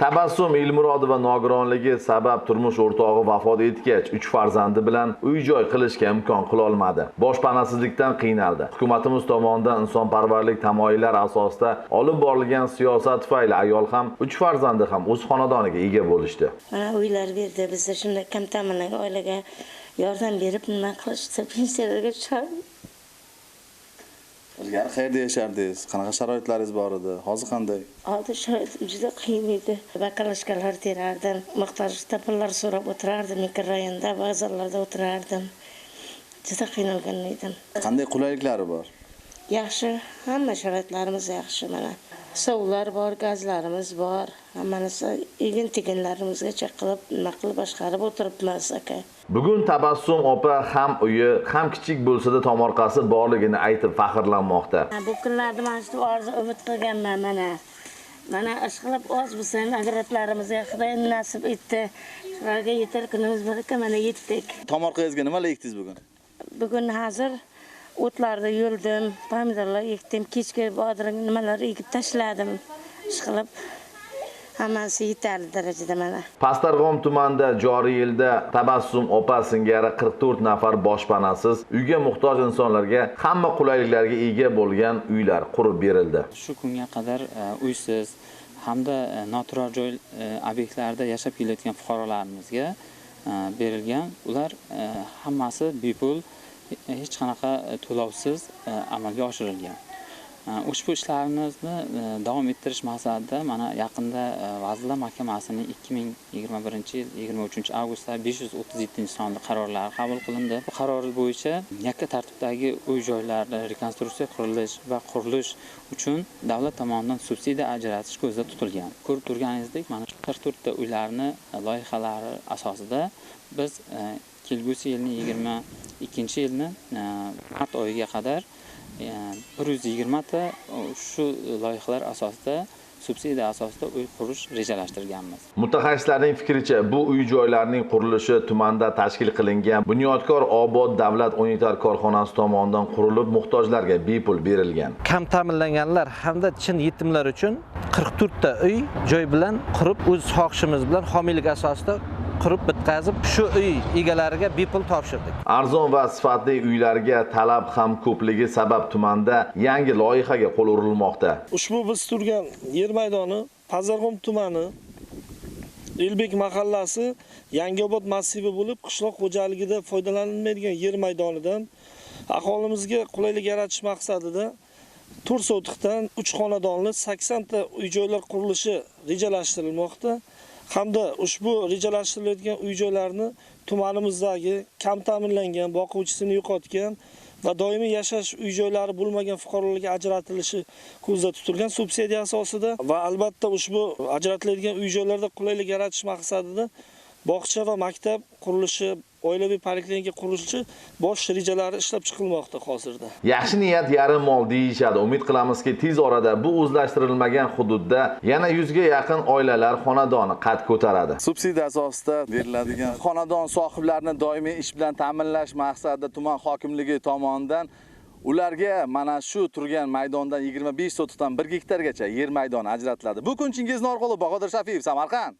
tabassum ilmurodova nogironligi sabab turmush o'rtog'i vafot etgach uch farzandi bilan uy joy qilishga imkon qilolmadi. Boshpanasizlikdan qiynaldi. Hukumatimiz tomonidan insonparvarlik tamoyillari asosida olib borilgan siyosat tufayli ayol ham uch farzandi ham o'z xonadoniga ega bo'lishdi. Mana uylar berdi bizda shunday kam ta'minlangan oilaga yordam berib nima qilishdi pensiyalarga chiqardi. Ilgari qayerda yashardingiz? Qanaqa sharoitlaringiz bor edi? Hozir qanday? Hozir sharoitim juda qiyin edi. Bakalashkalar terardim muhtojlikda pullar so'rab o'tirardim mikrorayonda vokzallarda o'tirardim. Juda qiynalgan edim. Qanday qulayliklari bor? Yaxshi hamma sharoitlarimiz yaxshi mana sovlar bor gazlarimiz bor. Hammanisi egin teginlarimizgacha qilib nima qilib boshqarib o'tiribmiz aka? Bugun tabassum opa ham uyi ham kichik bo'lsa-da tomorqasi borligini aytib faxrlanmoqda. Ha, bu kunlarda mana shu orzu umid qilganman mana. Mana ishqilib oz bo'lsa ham agratlarimizga xudo nasib etdi. Shularga yetar kunimiz bor ekan mana yetdik. Tomorqangizga nimalar ekdingiz bugun? Bugun hozir o'tlarni yuldim pomidorlar ekdim kechki bodring nimalar ekib tashladim ishqilib hammasi yetarli darajada mana Pastarg'om tumanida joriy yilda Tabassum opa singari 44 nafar boshpanasiz uyga muhtoj insonlarga hamma qulayliklarga ega bo'lgan uylar qurib berildi. shu kunga qadar e, uysiz hamda e, noturar joy e, obyektlarida yashab kelayotgan fuqarolarimizga berilgan ular hammasi bepul hech qanaqa e, to'lovsiz e, amalga oshirilgan. E, ushbu ishlarimizni davom ettirish maqsadida mana yaqinda vazirlar mahkamasining 2021 yil 23 avgustda 537 sonli qarorlari qabul qilindi. Bu qaror bo'yicha yakka tartibdagi uy joylarni rekonstruksiya qurilish va qurilish uchun davlat tomonidan subsidiya ajratish ko'zda tutilgan. Ko'rib turganingizdek mana shu 44 ta uylarni loyihalari asosida biz kelgusi yilni 22 yilni e, mart oyiga qadar e, 120 ta e, shu loyihalar asosida subsidiya asosida uy qurish rejalashtirganmiz Mutaxassislarning fikricha, bu uy joylarning qurilishi tumanda tashkil qilingan Bunyodkor Obod davlat unitar korxonasi tomonidan qurilib muhtojlarga bepul berilgan. kam ta'minlanganlar hamda chin yetimlar uchun 44 ta uy joy bilan qurib o'z xohishimiz bilan homiylik asosida qurib bitkazib shu uy egalariga bepul topshirdik Arzon va sifatli uylarga talab ham ko'pligi sabab tumanda yangi loyihaga qo'l urilmoqda. ushbu biz turgan yer maydoni Pazarg'om tumani Elbek mahallasi Yangiobod massivi bo'lib qishloq xo'jaligida foydalanilmaydigan yer maydonidan aholimizga qulaylik yaratish maqsadida to'rt sotixdan 3 xonadonli 80 ta uy joylar qurilishi rejalashtirilmoqda hamda ushbu rejalashtirilayotgan uy joylarni tumanimizdagi kam ta'minlangan boquvchisini yo'qotgan va doimiy yashash uy joylari bo'lmagan fuqarolarga ajratilishi ko'zda tutilgan subsidiya asosida va albatta ushbu ajratiladigan uy joylarda qulaylik yaratish maqsadida bog'cha va maktab qurilishi oilaviy poliklinika qurilishi bosh rejalari ishlab chiqilmoqda hozirda Yaxshi niyat yarim mol deyishadi. Umid qilamizki, tez orada bu o'zlashtirilmagan hududda yana 100 ga yaqin oilalar xonadoni qad ko'taradi. subsidiya asosida beriladigan xonadon sohiblarini doimiy ish bilan ta'minlash maqsadida tuman hokimligi tomonidan ularga mana shu turgan maydondan 25 sotixdan 1 gektargacha yer maydoni ajratiladi bu kunchingiz orqali bahodir shafiyev samarqand